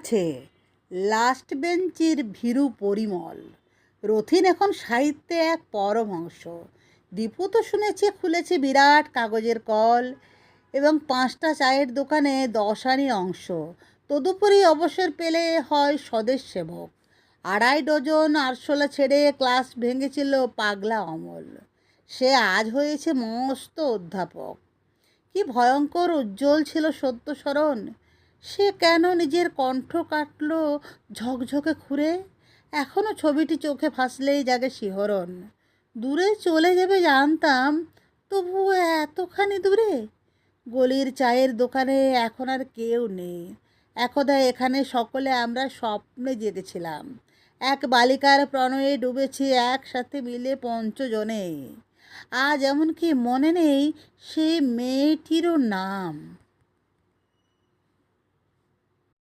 আছে। লাস্ট বেঞ্চের ভীরু পরিমল। রথিন এখন সাহিত্যে এক পরমহংস। দীপু তো শুনেছি, খুলেছে বিরাট কাগজের কল এবং পাঁচটা চায়ের দোকানে দশানি অংশ। তদুপরি অবসর পেলে হয় স্বদেশ সেবক। আড়াই ডজন আরশোলা ছেড়ে ক্লাস ভেঙেছিল পাগলা অমল। সে আজ হয়েছে মস্ত অধ্যাপক। কি ভয়ঙ্কর উজ্জ্বল ছিল সত্য স্মরণ। সে কেন নিজের কণ্ঠ কাটল ঝকঝকে খুঁড়ে? এখনও ছবিটি চোখে ফাঁসলেই জাগে শিহরণ। দূরে চলে যাবে জানতাম তবু এতখানি দূরে? গলির চায়ের দোকানে এখন আর কেউ নেই। একদা এখানে সকলে আমরা স্বপ্নে জেগেছিলাম। এক বালিকার প্রণয়ে ডুবেছি একসাথে মিলে পঞ্চজনে। আজ এমনকি মনে নেই সেই মেয়েটিরও নাম।